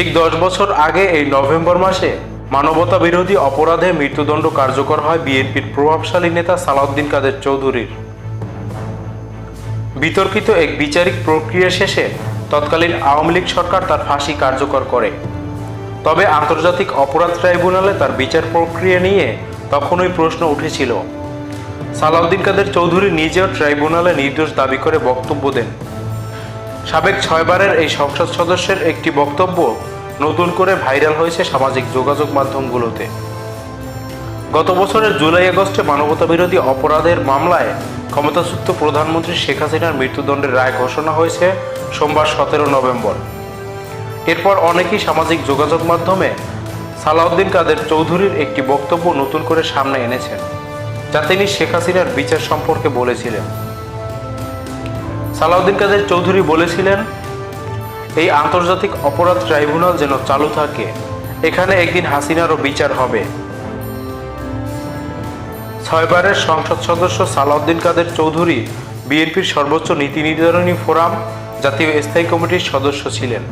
ঠিক দশ বছর আগে এই নভেম্বর মাসে মানবতা বিরোধী অপরাধে মৃত্যুদণ্ড কার্যকর হয় বিএনপির প্রভাবশালী নেতা সালাউদ্দিন কাদের চৌধুরীর। বিতর্কিত এক বিচারিক প্রক্রিয়া শেষে তৎকালীন আওয়ামী লীগ সরকার তার ফাঁসি কার্যকর করে। তবে আন্তর্জাতিক অপরাধ ট্রাইব্যুনালে তার বিচার প্রক্রিয়া নিয়ে তখনই প্রশ্ন উঠেছিল। সালাউদ্দিন কাদের চৌধুরী নিজেও ট্রাইব্যুনালে নির্দোষ দাবি করে বক্তব্য দেন। সাবেক ছয়বারের এই সংসদ সদস্যের একটি বক্তব্য নতুন করে ভাইরাল হয়েছে সামাজিক যোগাযোগ মাধ্যমগুলোতে। গত বছরের জুলাই আগস্টে মানবতা বিরোধী অপরাধের মামলায় ক্ষমতাচ্যুত প্রধানমন্ত্রী শেখ হাসিনার মৃত্যুদণ্ডের রায় ঘোষণা হয়েছে সোমবার সতেরো নভেম্বর। এরপর অনেকেই সামাজিক যোগাযোগ মাধ্যমে সালাউদ্দিন কাদের চৌধুরীর একটি বক্তব্য নতুন করে সামনে এনেছেন, যা তিনি শেখ হাসিনার বিচার সম্পর্কে বলেছিলেন। সালাউদ্দিন কাদের চৌধুরী বলেছিলেন এই আন্তর্জাতিক অপরাধ ট্রাইব্যুনাল যেন চালু থাকে, এখানে একদিন হাসিনারও বিচার হবে। ছয়বারের সংসদ সদস্য সালাউদ্দিন কাদের চৌধুরী বিএনপির সর্বোচ্চ নীতি নির্ধারণী ফোরাম জাতীয় স্থায়ী কমিটির সদস্য ছিলেন।